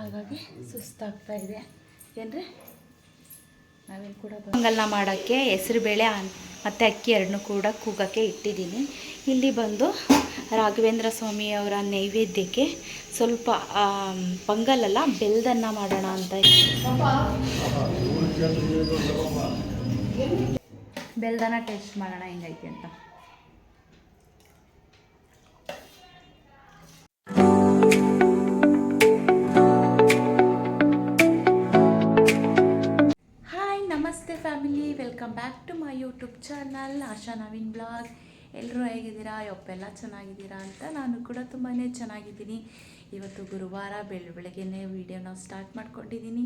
ಹಾಗಾಗಿ ಸುಸ್ತಾಗ್ತಾ ಇದೆ. ಏನ್ರಿ? ನಾವೇನು ಕೂಡ ಪೊಂಗಲ್ನ ಮಾಡೋಕ್ಕೆ ಹೆಸರುಬೇಳೆ ಮತ್ತು ಅಕ್ಕಿ ಎರಡನ್ನೂ ಕೂಡ ಕೂಗಕ್ಕೆ ಇಟ್ಟಿದ್ದೀನಿ. ಇಲ್ಲಿ ಬಂದು ರಾಘವೇಂದ್ರ ಸ್ವಾಮಿಯವರ ನೈವೇದ್ಯಕ್ಕೆ ಸ್ವಲ್ಪ ಪೊಂಗಲಲ್ಲ, ಬೆಲ್ದನ್ನ ಮಾಡೋಣ ಅಂತ ಬೆಲ್ದನ ಟೇಸ್ಟ್ ಮಾಡೋಣ, ಹೆಂಗೈತೆ ಅಂತ. Hi welcome back to my YouTube channel Asha Naveen blog ಎಲ್ಲರೂ ಹೇಗಿದ್ದೀರಾ? ಯಪ್ಪೆಲ್ಲ ಚೆನ್ನಾಗಿದ್ದೀರಾ ಅಂತ ನಾನು ಕೂಡ ತುಂಬಾ ಚೆನ್ನಾಗಿದ್ದೀನಿ. ಇವತ್ತು ಗುರುವಾರ ಬೆಳ ಬೆಳಗ್ಗೆನೇ ವೀಡಿಯೋನ ಸ್ಟಾರ್ಟ್ ಮಾಡ್ಕೊಂಡಿದ್ದೀನಿ.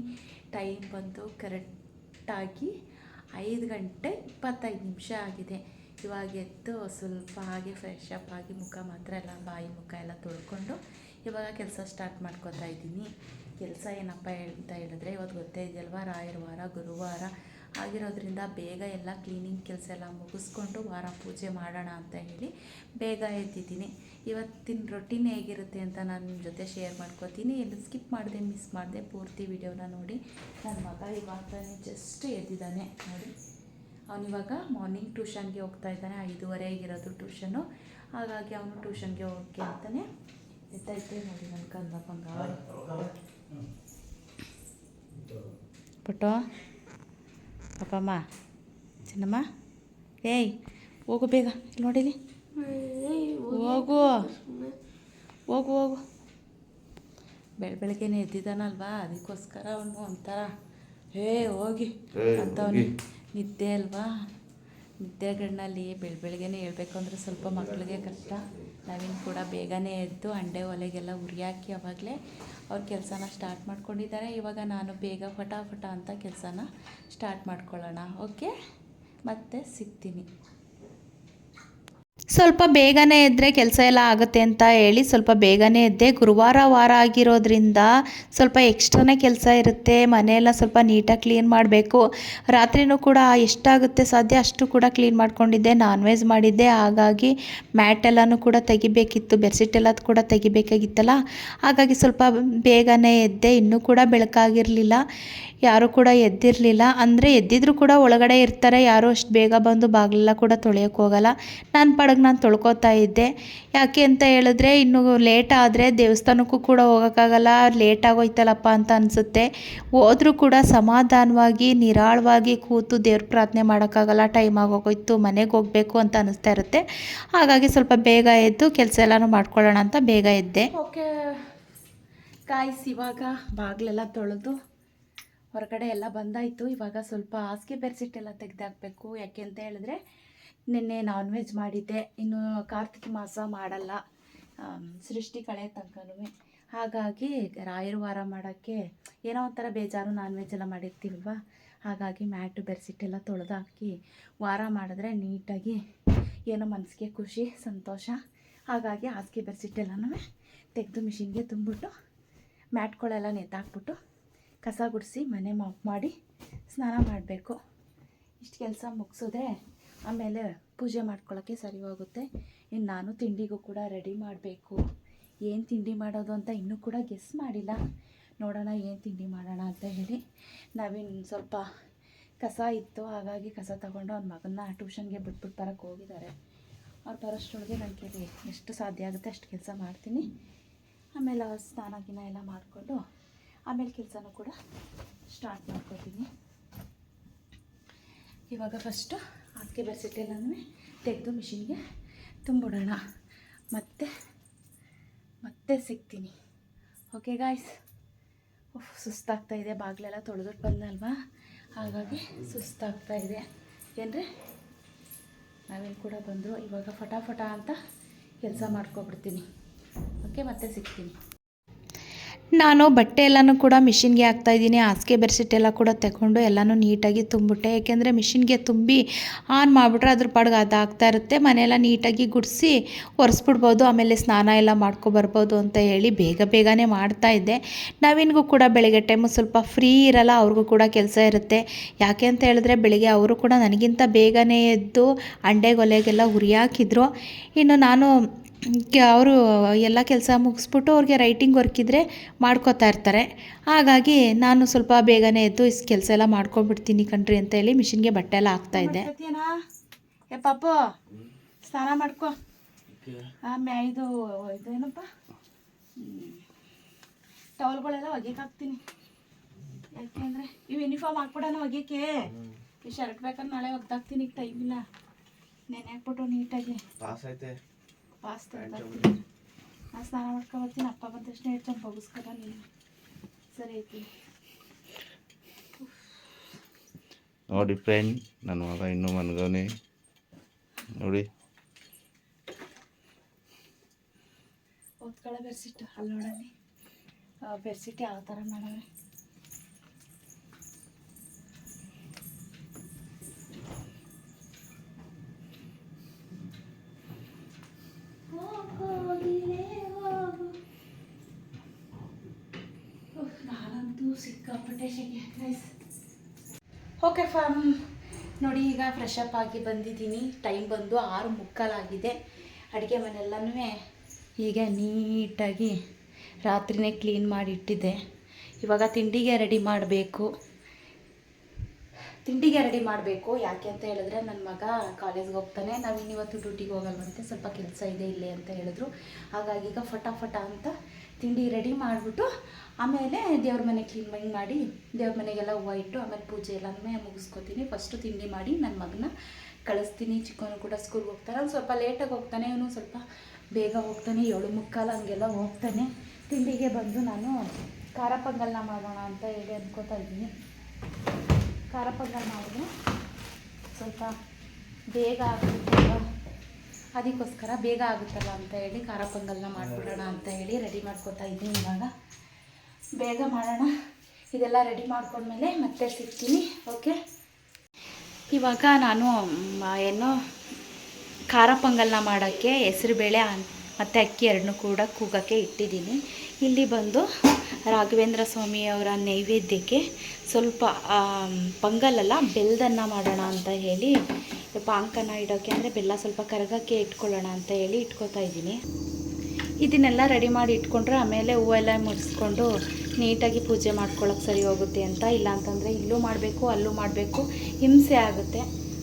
ಟೈಮ್ ಬಂದು ಕರೆಕ್ಟಾಗಿ ಐದು ಗಂಟೆ ಇಪ್ಪತ್ತೈದು ನಿಮಿಷ ಆಗಿದೆ. ಇವಾಗ ಎದ್ದು ಸ್ವಲ್ಪ ಹಾಗೆ ಫ್ರೆಶ್ ಅಪ್ ಆಗಿ ಮುಖ ಮಾತ್ರ ಎಲ್ಲ, ಬಾಯಿ ಮುಖ ಎಲ್ಲ ತೊಳ್ಕೊಂಡು ಇವಾಗ ಕೆಲಸ ಸ್ಟಾರ್ಟ್ ಮಾಡ್ಕೊತಾ ಇದ್ದೀನಿ. ಕೆಲಸ ಏನಪ್ಪ ಅಂತ ಹೇಳಿದ್ರೆ, ಇವತ್ತು ಗೊತ್ತೇ ಇದೆಯಲ್ವ? ರಾಯರ ವಾರ ಗುರುವಾರ ಆಗಿರೋದ್ರಿಂದ ಬೇಗ ಎಲ್ಲ ಕ್ಲೀನಿಂಗ್ ಕೆಲಸ ಎಲ್ಲ ಮುಗಿಸ್ಕೊಂಡು ವಾರ ಪೂಜೆ ಮಾಡೋಣ ಅಂತ ಹೇಳಿ ಬೇಗ ಎದ್ದಿದ್ದೀನಿ. ಇವತ್ತಿನ ರೊಟೀನ್ ಹೇಗಿರುತ್ತೆ ಅಂತ ನಾನು ನಿಮ್ಮ ಜೊತೆ ಶೇರ್ ಮಾಡ್ಕೋತೀನಿ. ಎಲ್ಲ ಸ್ಕಿಪ್ ಮಾಡಿದೆ ಮಿಸ್ ಮಾಡಿದೆ ಪೂರ್ತಿ ವಿಡಿಯೋನ ನೋಡಿ. ನನ್ನ ಮಗ ಇವಾಗ ಜಸ್ಟ್ ಎದ್ದಿದ್ದಾನೆ. ನೋಡಿ. ಅವನಿವಾಗ ಮಾರ್ನಿಂಗ್ ಟ್ಯೂಷನ್ಗೆ ಹೋಗ್ತಾ ಇದ್ದಾನೆ. ಐದೂವರೆ ಆಗಿರೋದು ಟ್ಯೂಷನು ಹಾಗಾಗಿ ಅವನು ಟ್ಯೂಷನ್ಗೆ ಹೋಗಕ್ಕೆ ಅಂತಾನೆ ಎತ್ತೈತೆ ನೋಡಿ ನನ್ನ ಕಂದ ಪಂಗ. ಪುಟ್ಟು. ಪಾಪಮ್ಮ ಚೆನ್ನಮ್ಮ ಏಯ್ ಹೋಗು ಬೇಗ ಇಲ್ಲಿ ನೋಡಿಲಿ ಹೋಗು. ಹೋಗು ಹೋಗು. ಬೆಳ ಬೆಳಗ್ಗೆನೆ ಎದ್ದಿದ್ದಾನಲ್ವಾ? ಅದಕ್ಕೋಸ್ಕರ ಅವನು ಒಂಥರ ಹೇ ಹೋಗಿ. ಅಂತವನು ನಿದ್ದೆ ಅಲ್ವಾ? ನಿದ್ದೆಗಳಲ್ಲಿ ಬೆಳ ಬೆಳಗ್ಗೆನೆ ಹೇಳಬೇಕು ಅಂದರೆ ಸ್ವಲ್ಪ ಮಕ್ಕಳಿಗೆ ಕಷ್ಟ. ನಾವಿನ್ನು ಕೂಡ ಬೇಗನೆ ಎದ್ದು ಅಂಡೆ ಒಲೆಗೆಲ್ಲ ಉರಿಯಾಕಿ ಅವಾಗಲೇ ಅವ್ರ ಕೆಲಸನ ಸ್ಟಾರ್ಟ್ ಮಾಡ್ಕೊಂಡಿದ್ದಾರೆ. ಇವಾಗ ನಾನು ಬೇಗ ಫಟಾಫಟ ಅಂತ ಕೆಲಸನ ಸ್ಟಾರ್ಟ್ ಮಾಡ್ಕೊಳ್ಳೋಣ. ಓಕೆ ಮತ್ತೆ ಸಿಗ್ತೀನಿ. ಸ್ವಲ್ಪ ಬೇಗನೆ ಎದ್ದರೆ ಕೆಲಸ ಎಲ್ಲ ಆಗುತ್ತೆ ಅಂತ ಹೇಳಿ ಸ್ವಲ್ಪ ಬೇಗನೆ ಎದ್ದೆ. ಗುರುವಾರ ವಾರ ಆಗಿರೋದ್ರಿಂದ ಸ್ವಲ್ಪ ಎಕ್ಸ್ಟ್ರಾನೇ ಕೆಲಸ ಇರುತ್ತೆ. ಮನೆಯೆಲ್ಲ ಸ್ವಲ್ಪ ನೀಟಾಗಿ ಕ್ಲೀನ್ ಮಾಡಬೇಕು. ರಾತ್ರಿನೂ ಕೂಡ ಎಷ್ಟಾಗುತ್ತೆ ಸಾಧ್ಯ ಅಷ್ಟು ಕೂಡ ಕ್ಲೀನ್ ಮಾಡ್ಕೊಂಡಿದ್ದೆ. ನಾನ್ ವೆಜ್ ಮಾಡಿದ್ದೆ. ಹಾಗಾಗಿ ಮ್ಯಾಟ್ ಎಲ್ಲನೂ ಕೂಡ ತೆಗಿಬೇಕಿತ್ತು. ಬೆಡ್ಶೀಟ್ ಎಲ್ಲ ಕೂಡ ತೆಗಿಬೇಕಾಗಿತ್ತಲ್ಲ. ಹಾಗಾಗಿ ಸ್ವಲ್ಪ ಬೇಗನೆ ಎದ್ದೆ. ಇನ್ನೂ ಕೂಡ ಬೆಳಕಾಗಿರಲಿಲ್ಲ. ಯಾರೂ ಕೂಡ ಎದ್ದಿರಲಿಲ್ಲ. ಅಂದರೆ ಎದ್ದಿದ್ರು ಕೂಡ ಒಳಗಡೆ ಇರ್ತಾರೆ. ಯಾರೂ ಅಷ್ಟು ಬೇಗ ಬಂದು ಬಾಗಿಲೆಲ್ಲ ಕೂಡ ತೊಳೆಯೋಕೆ ಹೋಗಲ್ಲ. ನನ್ನ ಪಡಗೆ ನಾನು ತೊಳ್ಕೊತಾ ಇದ್ದೆ. ಯಾಕೆ ಅಂತ ಹೇಳಿದ್ರೆ, ಇನ್ನು ಲೇಟ್ ಆದರೆ ದೇವಸ್ಥಾನಕ್ಕೂ ಕೂಡ ಹೋಗೋಕ್ಕಾಗಲ್ಲ. ಲೇಟ್ ಆಗೋಯ್ತಲ್ಲಪ್ಪ ಅಂತ ಅನಿಸುತ್ತೆ. ಹೋದರೂ ಕೂಡ ಸಮಾಧಾನವಾಗಿ, ನಿರಾಳವಾಗಿ ಕೂತು ದೇವ್ರ ಪ್ರಾರ್ಥನೆ ಮಾಡೋಕ್ಕಾಗಲ್ಲ. ಟೈಮ್ ಆಗೋಗೋಯ್ತು. ಮನೆಗೆ ಹೋಗಬೇಕು ಅಂತ ಅನಿಸ್ತಾ ಇರುತ್ತೆ. ಹಾಗಾಗಿ ಸ್ವಲ್ಪ ಬೇಗ ಎದ್ದು ಕೆಲಸ ಎಲ್ಲನೂ ಮಾಡ್ಕೊಳ್ಳೋಣ ಅಂತ ಬೇಗ ಎದ್ದೆ. ಓಕೆ ಕಾಯಿಸಿ ಇವಾಗ ಬಾಗಿಲೆಲ್ಲ ತೊಳೆದು ಹೊರಗಡೆ ಎಲ್ಲ ಬಂದಾಯಿತು. ಇವಾಗ ಸ್ವಲ್ಪ ಹಾಸಿಗೆ ಬೆರ್ಸಿಟ್ಟೆಲ್ಲ ತೆಗೆದಾಕಬೇಕು. ಯಾಕೆ ಅಂತ ಹೇಳಿದ್ರೆ, ನಿನ್ನೆ ನಾನ್ ವೆಜ್ ಮಾಡಿದ್ದೆ. ಇನ್ನು ಕಾರ್ತಿಕ ಮಾಸ ಮಾಡಲ್ಲ. ಸೃಷ್ಟಿ ಕಳೆ ತನಕನೂ. ಹಾಗಾಗಿ ರಾಯರ ವಾರ ಮಾಡೋಕ್ಕೆ ಏನೋ ಒಂಥರ ಬೇಜಾರು ನಾನ್ ವೆಜ್ ಎಲ್ಲ ಮಾಡಿರ್ತೀವಲ್ವ? ಹಾಗಾಗಿ ಮ್ಯಾಟು ಬೆರ್ಸಿಟ್ಟೆಲ್ಲ ತೊಳೆದಾಕಿ ವಾರ ಮಾಡಿದ್ರೆ ನೀಟಾಗಿ ಏನೋ ಮನಸ್ಸಿಗೆ ಖುಷಿ, ಸಂತೋಷ. ಹಾಗಾಗಿ ಹಾಸಿಗೆ ಬೆರ್ಸಿಟ್ಟೆಲ್ಲನೂ ತೆಗೆದು ಮಿಷಿನ್ಗೆ ತುಂಬಿಟ್ಟು ಮ್ಯಾಟ್ಗಳೆಲ್ಲ ನೇತಾಕ್ಬಿಟ್ಟು ಕಸ ಗುಡಿಸಿ ಮನೆ ಮಾಪ್ ಮಾಡಿ ಸ್ನಾನ ಮಾಡಬೇಕು. ಇಷ್ಟು ಕೆಲಸ ಮುಗಿಸಿದ್ರೆ ಆಮೇಲೆ ಪೂಜೆ ಮಾಡ್ಕೊಳ್ಳೋಕ್ಕೆ ಸರಿ ಹೋಗುತ್ತೆ. ಇನ್ನು ನಾನು ತಿಂಡಿಗೂ ಕೂಡ ರೆಡಿ ಮಾಡಬೇಕು. ಏನು ತಿಂಡಿ ಮಾಡೋದು ಅಂತ ಇನ್ನೂ ಕೂಡ ಗೆಸ್ ಮಾಡಿಲ್ಲ. ನೋಡೋಣ ಏನು ತಿಂಡಿ ಮಾಡೋಣ ಅಂತ ಹೇಳಿ. ನಾವಿನ್ನು ಸ್ವಲ್ಪ ಕಸ ಇತ್ತು, ಹಾಗಾಗಿ ಕಸ ತಗೊಂಡು ಅವ್ನ ಮಗನ್ನ ಟ್ಯೂಷನ್ಗೆ ಬಿಟ್ಬಿಟ್ಟು ಬರೋಕ್ಕೆ ಹೋಗಿದ್ದಾರೆ. ಅವ್ರು ಬರೋಷ್ಟೊಳಗೆ ನನ್ನ ಕೇಳಿ ಎಷ್ಟು ಸಾಧ್ಯ ಆಗುತ್ತೆ ಅಷ್ಟು ಕೆಲಸ ಮಾಡ್ತೀನಿ. ಆಮೇಲೆ ಅವ್ರು ಸ್ನಾನ ಗಿನ ಎಲ್ಲ ಮಾಡಿಕೊಂಡು ಆಮೇಲೆ ಕೆಲಸನೂ ಕೂಡ ಸ್ಟಾರ್ಟ್ ಮಾಡ್ಕೊತೀನಿ ಇವಾಗ ಫಸ್ಟು ಅದಕ್ಕೆ ಬೆಡ್ಶೀಟ್ ಎಲ್ಲನೂ ತೆಗೆದು ಮಿಷಿನ್ಗೆ ತುಂಬಿಡೋಣ. ಮತ್ತೆ ಮತ್ತೆ ಸಿಗ್ತೀನಿ. ಓಕೆ ಗಾಯ್ಸ್ ಸುಸ್ತಾಗ್ತಾ ಇದೆ. ಬಾಗಿಲೆಲ್ಲ ತೊಳೆದಿಟ್ಟು ಬಂದಲ್ವಾ? ಹಾಗಾಗಿ ಸುಸ್ತಾಗ್ತಾ ಇದೆ. ಏನ್ರಿ? ನಾವೇನು ಕೂಡ ಬಂದರು. ಇವಾಗ ಫಟಾಫಟ ಅಂತ ಕೆಲಸ ಮಾಡ್ಕೊಬಿಡ್ತೀನಿ. ಓಕೆ ಮತ್ತೆ ಸಿಗ್ತೀನಿ. ನಾನು ಬಟ್ಟೆ ಎಲ್ಲನೂ ಕೂಡ ಮಿಷಿನ್ಗೆ ಹಾಕ್ತಾಯಿದ್ದೀನಿ ಹಾಸಿಗೆ ಬೆಡ್ಶೀಟ್ ಎಲ್ಲ ಕೂಡ ತಗೊಂಡು ಎಲ್ಲನೂ ನೀಟಾಗಿ ತುಂಬಿಟ್ಟೆ ಏಕೆಂದರೆ ಮಿಷಿನ್ಗೆ ತುಂಬಿ ಆನ್ ಮಾಡಿಬಿಟ್ರೆ ಅದ್ರ ಪಾಡ್ಗೆ ಅದು ಇರುತ್ತೆ. ಮನೆಯೆಲ್ಲ ನೀಟಾಗಿ ಗುಡಿಸಿ ಒರೆಸ್ಬಿಡ್ಬೋದು. ಆಮೇಲೆ ಸ್ನಾನ ಎಲ್ಲ ಮಾಡ್ಕೊಬರ್ಬೋದು ಅಂತ ಹೇಳಿ ಬೇಗ ಬೇಗನೆ ಮಾಡ್ತಾಯಿದ್ದೆ ನವೀನ್ಗೂ ಕೂಡ ಬೆಳಗ್ಗೆ ಟೈಮು ಸ್ವಲ್ಪ ಫ್ರೀ ಇರಲ್ಲ. ಅವ್ರಿಗೂ ಕೂಡ ಕೆಲಸ ಇರುತ್ತೆ. ಯಾಕೆ ಅಂತ ಹೇಳಿದ್ರೆ ಬೆಳಿಗ್ಗೆ ಅವರು ಕೂಡ ನನಗಿಂತ ಬೇಗನೆ ಎದ್ದು ಅಂಡೆಗೊಲೆಗೆಲ್ಲ ಉರಿ ಹಾಕಿದ್ರು ಇನ್ನು ನಾನು ಅವರು ಎಲ್ಲ ಕೆಲಸ ಮುಗಿಸ್ಬಿಟ್ಟು ಅವ್ರಿಗೆ ರೈಟಿಂಗ್ ವರ್ಕ್ ಇದ್ದರೆ ಮಾಡ್ಕೋತಾ ಇರ್ತಾರೆ. ಹಾಗಾಗಿ ನಾನು ಸ್ವಲ್ಪ ಬೇಗನೆ ಎದ್ದು ಇಸ್ ಕೆಲಸ ಎಲ್ಲ ಮಾಡ್ಕೊಂಡ್ಬಿಡ್ತೀನಿ ಕಣ್ರಿ ಅಂತ ಹೇಳಿ ಮಿಷಿನ್ಗೆ ಬಟ್ಟೆ ಎಲ್ಲ ಹಾಕ್ತಾಯಿದ್ದೆ ಏ ಪಾಪು ಸ್ನಾನ ಮಾಡ್ಕೊ. ಆಮೇಲೆ ಇದು ಇದೇನಪ್ಪ ಟವಲ್ಗಳೆಲ್ಲ ಒಗೆಯಕ್ಕೆ ಹಾಕ್ತೀನಿ. ಯಾಕೆಂದರೆ ಇವು ಯೂನಿಫಾರ್ಮ್ ಹಾಕ್ಬಿಡೋಣ ಒಗೆಯಕ್ಕೆ. ಈ ಶರ್ಟ್ ಬೇಕಂದ್ರೆ ನಾಳೆ ಒಗ್ದಾಕ್ತೀನಿ ಈಗ ಟೈಮ್ ಇಲ್ಲ. ನೆನೆ ಹಾಕ್ಬಿಟ್ಟು ನೀಟಾಗಿ. ಪಾಸ್ ಐತೆ ಪಾಸ್ ನಾನು ಸ್ನಾನ ಮಾಡ್ಕೊಬರ್ತೀನಿ ಅಪ್ಪ ಬಂದ ತಕ್ಷಣ ಹೇಳ್ತಾನೆ ಬಗ್ಸ್ಕೊಳ ನೀನು. ಸರಿ ಐತಿ ನೋಡಿ ಫ್ರೆಂಡ್ ನನ್ನ ಮಗ ಇನ್ನೂ ಮನ್ಗವನೆ ನೋಡಿ. ಓದ್ಕೊಳ್ಳೋ ಬೆರ್ಸಿಟ್ಟು ಅಲ್ಲಿ ನೋಡಲಿ ಬೆರ್ಸಿಟ್ಟು ಯಾವ ಥರ ಮಾಡೋಣ? ಓಕೆ ಫಾರ್ಮ್ ನೋಡಿ ಈಗ ಫ್ರೆಶ್ ಅಪ್ ಆಗಿ ಬಂದಿದ್ದೀನಿ. ಟೈಮ್ ಬಂದು ಆರು ಮುಕ್ಕಾಲಾಗಿದೆ ಅಡುಗೆ ಮನೆಲ್ಲನೂ ಈಗ ನೀಟಾಗಿ ರಾತ್ರಿನೇ ಕ್ಲೀನ್ ಮಾಡಿ ಇಟ್ಟಿದ್ದೆ. ಇವಾಗ ತಿಂಡಿಗೆ ರೆಡಿ ಮಾಡಬೇಕು. ತಿಂಡಿಗೆ ರೆಡಿ ಮಾಡಬೇಕು. ಯಾಕೆ ಅಂತ ಹೇಳಿದ್ರೆ ನನ್ನ ಮಗ ಕಾಲೇಜ್ಗೆ ಹೋಗ್ತಾನೆ. ನಾವು ಇನ್ನಿವತ್ತು ಡ್ಯೂಟಿಗೆ ಹೋಗಲ್ವಂತೆ. ಸ್ವಲ್ಪ ಕೆಲಸ ಇದೆ ಇಲ್ಲೇ ಅಂತ ಹೇಳಿದ್ರು. ಹಾಗಾಗಿ ಈಗ ಫಟಾಫಟ ಅಂತ ತಿಂಡಿ ರೆಡಿ ಮಾಡಿಬಿಟ್ಟು ಆಮೇಲೆ ದೇವ್ರ ಮನೆ ಕ್ಲೀನ್ ಮಾಡಿ ದೇವ್ರ ಮನೆಗೆಲ್ಲ ಹೂವು ಇಟ್ಟು ಆಮೇಲೆ ಪೂಜೆ ಎಲ್ಲನೂ ಮುಗಿಸ್ಕೊತೀನಿ. ಫಸ್ಟು ತಿಂಡಿ ಮಾಡಿ ನನ್ನ ಮಗನ ಕಳಿಸ್ತೀನಿ. ಚಿಕ್ಕವನು ಕೂಡ ಸ್ಕೂಲ್ಗೆ ಹೋಗ್ತಾನೆ. ಅವ್ನು ಸ್ವಲ್ಪ ಲೇಟಾಗಿ ಹೋಗ್ತಾನೆ. ಇವನು ಸ್ವಲ್ಪ ಬೇಗ ಹೋಗ್ತಾನೆ. ಏಳು ಮುಕ್ಕಾಲು ಹಂಗೆಲ್ಲ ಹೋಗ್ತಾನೆ. ತಿಂಡಿಗೆ ಬಂದು ನಾನು ಖಾರ ಪೊಂಗಲ್ನ ಮಾಡೋಣ ಅಂತ ಹೇಳಿ ಅಂದ್ಕೋತಾ ಇದ್ದೀನಿ. ಖಾರ ಪೊಂಗಲ್ ಮಾಡಿದ್ರೆ ಸ್ವಲ್ಪ ಬೇಗ ಆಗುತ್ತಲ್ವ ಅದಕ್ಕೋಸ್ಕರ ಬೇಗ ಆಗುತ್ತಲ್ಲ ಅಂತ ಹೇಳಿ ಖಾರ ಪೊಂಗಲ್ನ ಮಾಡಿಬಿಡೋಣ ಅಂತ ಹೇಳಿ ರೆಡಿ ಮಾಡ್ಕೊತಾ ಇದ್ದೀನಿ ಇವಾಗ. ಬೇಗ ಮಾಡೋಣ. ಇದೆಲ್ಲ ರೆಡಿ ಮಾಡ್ಕೊಂಡ್ಮೇಲೆ ಮತ್ತೆ ಸಿಗ್ತೀನಿ ಓಕೆ ಇವಾಗ ನಾನು ಏನು ಖಾರ ಪೊಂಗಲ್ನ ಮಾಡೋಕ್ಕೆ ಹೆಸರುಬೇಳೆ ಮತ್ತು ಅಕ್ಕಿ ಎರಡನ್ನೂ ಕೂಡ ಕೂಗಕ್ಕೆ ಇಟ್ಟಿದ್ದೀನಿ. ಇಲ್ಲಿ ಬಂದು ರಾಘವೇಂದ್ರ ಸ್ವಾಮಿಯವರ ನೈವೇದ್ಯಕ್ಕೆ ಸ್ವಲ್ಪ ಪಂಗಲಲ್ಲ ಬೆಲ್ಲದನ್ನ ಮಾಡೋಣ ಅಂತ ಹೇಳಿ ಪಾಂಕನ ಇಡೋಕ್ಕೆ ಅಂದರೆ ಬೆಲ್ಲ ಸ್ವಲ್ಪ ಕರಗಕ್ಕೆ ಇಟ್ಕೊಳ್ಳೋಣ ಅಂತ ಹೇಳಿ ಇಟ್ಕೋತಾ ಇದ್ದೀನಿ. ಇದನ್ನೆಲ್ಲ ರೆಡಿ ಮಾಡಿ ಇಟ್ಕೊಂಡ್ರೆ ಆಮೇಲೆ ಹೂವೆಲ್ಲ ಮುಡಿಸ್ಕೊಂಡು ನೀಟಾಗಿ ಪೂಜೆ ಮಾಡ್ಕೊಳ್ಳೋಕೆ ಸರಿ ಹೋಗುತ್ತೆ ಅಂತ. ಇಲ್ಲ ಅಂತಂದರೆ ಇಲ್ಲೂ ಮಾಡಬೇಕು, ಅಲ್ಲೂ ಮಾಡಬೇಕು, ಹಿಂಸೆ ಆಗುತ್ತೆ.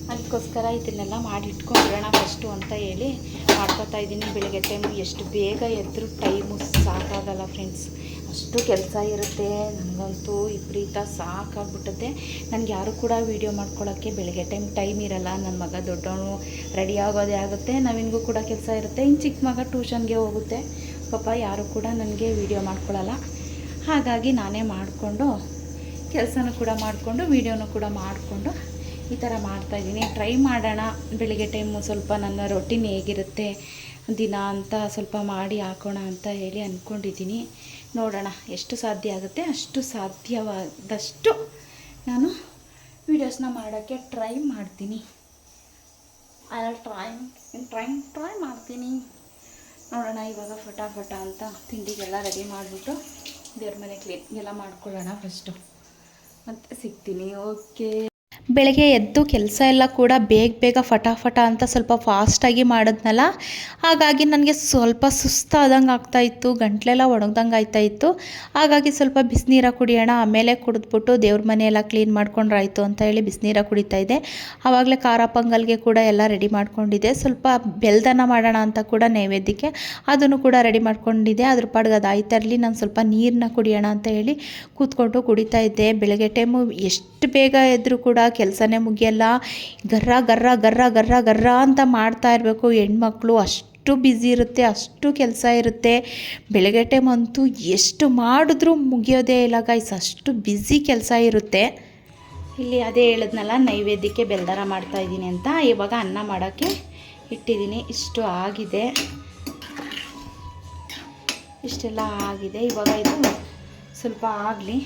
ಅದಕ್ಕೋಸ್ಕರ ಇದನ್ನೆಲ್ಲ ಮಾಡಿ ಇಟ್ಕೊಂಡ್ಬಿಡೋಣ ಫಸ್ಟು ಅಂತ ಹೇಳಿ ಮಾಡ್ಕೋತಾ ಇದ್ದೀನಿ. ಬೆಳಗ್ಗೆ ಟೈಮು ಎಷ್ಟು ಬೇಗ ಎದ್ದರೂ ಟೈಮು ಸಾಕಾಗಲ್ಲ ಫ್ರೆಂಡ್ಸ್ ಅಷ್ಟು ಕೆಲಸ ಇರುತ್ತೆ. ನನಗಂತೂ ವಿಪರೀತ ಸಾಕಾಗ್ಬಿಟ್ಟುತ್ತೆ ನನಗೆ ಯಾರು ಕೂಡ ವೀಡಿಯೋ ಮಾಡ್ಕೊಳ್ಳೋಕ್ಕೆ ಬೆಳಗ್ಗೆ ಟೈಮ್ ಟೈಮ್ ಇರಲ್ಲ. ನನ್ನ ಮಗ ದೊಡ್ಡವನು ರೆಡಿ ಆಗೋದೇ ಆಗುತ್ತೆ. ನವಿನಿಗೂ ಕೂಡ ಕೆಲಸ ಇರುತ್ತೆ. ಇನ್ನು ಚಿಕ್ಕ ಮಗ ಟ್ಯೂಷನ್ಗೆ ಹೋಗುತ್ತೆ. ಪಾಪ ಯಾರು ಕೂಡ ನನಗೆ ವೀಡಿಯೋ ಮಾಡ್ಕೊಳ್ಳಲ್ಲ ಹಾಗಾಗಿ ನಾನೇ ಮಾಡಿಕೊಂಡು ಕೆಲಸನೂ ಕೂಡ ಮಾಡಿಕೊಂಡು ವೀಡಿಯೋನೂ ಕೂಡ ಮಾಡಿಕೊಂಡು ಈ ಥರ ಮಾಡ್ತಾಯಿದ್ದೀನಿ ಟ್ರೈ ಮಾಡೋಣ. ಬೆಳಿಗ್ಗೆ ಟೈಮು ಸ್ವಲ್ಪ ನನ್ನ ರೊಟೀನ್ ಹೇಗಿರುತ್ತೆ, ದಿನ ಅಂತ ಸ್ವಲ್ಪ ಮಾಡಿ ಹಾಕೋಣ ಅಂತ ಹೇಳಿ ಅಂದ್ಕೊಂಡಿದ್ದೀನಿ ನೋಡೋಣ ಎಷ್ಟು ಸಾಧ್ಯ ಆಗುತ್ತೆ. ಅಷ್ಟು ಸಾಧ್ಯವಾದಷ್ಟು ನಾನು ವೀಡಿಯೋಸ್ನ ಮಾಡೋಕ್ಕೆ ಟ್ರೈ ಮಾಡ್ತೀನಿ. ಐ ಟ್ರೈ ಟ್ರೈ ಟ್ರೈ ಮಾಡ್ತೀನಿ. ನೋಡೋಣ ಇವಾಗ ಫಟಾಫಟ ಅಂತ ತಿಂಡಿಗೆಲ್ಲ ರೆಡಿ ಮಾಡಿಬಿಟ್ಟು ದೇವ್ರ ಮನೆ ಕ್ಲೀನ್ ಎಲ್ಲ ಮಾಡ್ಕೊಳ್ಳೋಣ ಫಸ್ಟು ಮತ್ತೆ ಸಿಗ್ತೀನಿ. ಓಕೆ ಬೆಳಗ್ಗೆ ಎದ್ದು ಕೆಲಸ ಎಲ್ಲ ಕೂಡ ಬೇಗ ಬೇಗ ಫಟಾಫಟ ಅಂತ ಸ್ವಲ್ಪ ಫಾಸ್ಟಾಗಿ ಮಾಡಿದ್ನಲ್ಲ, ಹಾಗಾಗಿ ನನಗೆ ಸ್ವಲ್ಪ ಸುಸ್ತಾದಂಗೆ ಆಗ್ತಾಯಿತ್ತು ಗಂಟ್ಲೆಲ್ಲ ಒಣಗ್ದಂಗೆ ಆಯ್ತಾಯಿತ್ತು ಹಾಗಾಗಿ ಸ್ವಲ್ಪ ಬಿಸಿನೀರ ಕುಡಿಯೋಣ, ಆಮೇಲೆ ಕುಡಿದ್ಬಿಟ್ಟು ದೇವ್ರ ಮನೆಯೆಲ್ಲ ಕ್ಲೀನ್ ಮಾಡ್ಕೊಂಡ್ರಾಯ್ತು ಅಂತ ಹೇಳಿ ಬಿಸಿನೀರ ಕುಡಿತಾ ಇದ್ದೆ. ಆವಾಗಲೇ ಖಾರ ಪೊಂಗಲ್ಗೆ ಕೂಡ ಎಲ್ಲ ರೆಡಿ ಮಾಡ್ಕೊಂಡಿದ್ದೆ. ಸ್ವಲ್ಪ ಬೆಲ್ದನ ಮಾಡೋಣ ಅಂತ ಕೂಡ ನೈವೇದ್ಯಕ್ಕೆ ಅದನ್ನು ಕೂಡ ರೆಡಿ ಮಾಡ್ಕೊಂಡಿದ್ದೆ. ಅದ್ರ ಪಾಡ್ಗೆ ಅದು ಆಯ್ತಾ ಇರಲಿ, ನಾನು ಸ್ವಲ್ಪ ನೀರನ್ನ ಕುಡಿಯೋಣ ಅಂತ ಹೇಳಿ ಕೂತ್ಕೊಂಡು ಕುಡಿತಾ ಇದ್ದೆ. ಬೆಳಗ್ಗೆ ಟೈಮು ಎಷ್ಟು ಬೇಗ ಎದ್ದರೂ ಕೂಡ ಕೆಲಸನೇ ಮುಗಿಯಲ್ಲ. ಗರ್ರ ಗರ್ರ ಗರ್ರ ಗರ್ರ ಗರ್ರ ಅಂತ ಮಾಡ್ತಾ ಇರಬೇಕು. ಹೆಣ್ಮಕ್ಳು ಅಷ್ಟು ಬ್ಯುಸಿ ಇರುತ್ತೆ, ಅಷ್ಟು ಕೆಲಸ ಇರುತ್ತೆ. ಬೆಳಗ್ಗೆ ಟೈಮ್ ಅಂತೂ ಎಷ್ಟು ಮಾಡಿದ್ರೂ ಮುಗಿಯೋದೇ ಇಲ್ಲ ಗೈಸ್ ಅಷ್ಟು ಬ್ಯುಸಿ ಕೆಲಸ ಇರುತ್ತೆ. ಇಲ್ಲಿ ಅದೇ ಹೇಳಿದ್ನಲ್ಲ, ನೈವೇದ್ಯಕ್ಕೆ ಬೆಲ್ದಾರ ಮಾಡ್ತಾ ಇದ್ದೀನಿ ಅಂತ. ಇವಾಗ ಅನ್ನ ಮಾಡೋಕ್ಕೆ ಇಟ್ಟಿದ್ದೀನಿ. ಇಷ್ಟು ಆಗಿದೆ. ಇಷ್ಟೆಲ್ಲ ಆಗಿದೆ. ಇವಾಗ ಇದು ಸ್ವಲ್ಪ ಆಗಲಿ.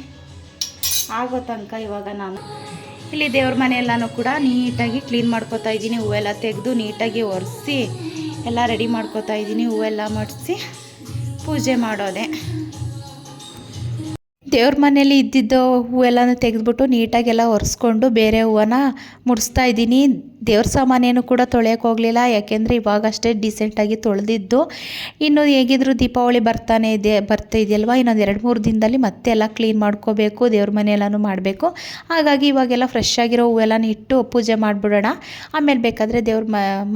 ಆಗೋ ತನಕ ಇವಾಗ ನಾನು ಇಲ್ಲಿ ದೇವ್ರ ಮನೆಯೆಲ್ಲನೂ ಕೂಡ ನೀಟಾಗಿ ಕ್ಲೀನ್ ಮಾಡ್ಕೋತಾ ಇದ್ದೀನಿ. ಹೂವೆಲ್ಲ ತೆಗೆದು ನೀಟಾಗಿ ಒರೆಸಿ ಎಲ್ಲ ರೆಡಿ ಮಾಡ್ಕೋತಾ ಇದ್ದೀನಿ. ಹೂವೆಲ್ಲ ಮಡಿಸಿ ಪೂಜೆ ಮಾಡೋದೆ. ದೇವ್ರ ಮನೇಲಿ ಇದ್ದಿದ್ದ ಹೂವೆಲ್ಲನೂ ತೆಗೆದುಬಿಟ್ಟು ನೀಟಾಗೆಲ್ಲ ಒರೆಸ್ಕೊಂಡು ಬೇರೆ ಹೂವನ್ನ ಮುಡಿಸ್ತಾ ಇದ್ದೀನಿ. ದೇವ್ರ ಸಾಮಾನೇನು ಕೂಡ ತೊಳೆಯೋಕೆ ಹೋಗಲಿಲ್ಲ. ಯಾಕೆಂದರೆ ಇವಾಗಷ್ಟೇ ಡೀಸೆಂಟಾಗಿ ತೊಳೆದಿದ್ದು. ಇನ್ನು ಹೇಗಿದ್ರು ದೀಪಾವಳಿ ಬರ್ತಾನೆ ಇದೆ, ಬರ್ತಾ ಇದೆಯಲ್ವ? ಇನ್ನೊಂದು ಎರಡು ಮೂರು ದಿನದಲ್ಲಿ ಮತ್ತೆ ಎಲ್ಲ ಕ್ಲೀನ್ ಮಾಡ್ಕೋಬೇಕು, ದೇವ್ರ ಮನೆ ಮಾಡಬೇಕು. ಹಾಗಾಗಿ ಇವಾಗೆಲ್ಲ ಫ್ರೆಶ್ ಆಗಿರೋ ಹೂವೆಲ್ಲನೂ ಇಟ್ಟು ಪೂಜೆ ಮಾಡಿಬಿಡೋಣ. ಆಮೇಲೆ ಬೇಕಾದರೆ ದೇವ್ರು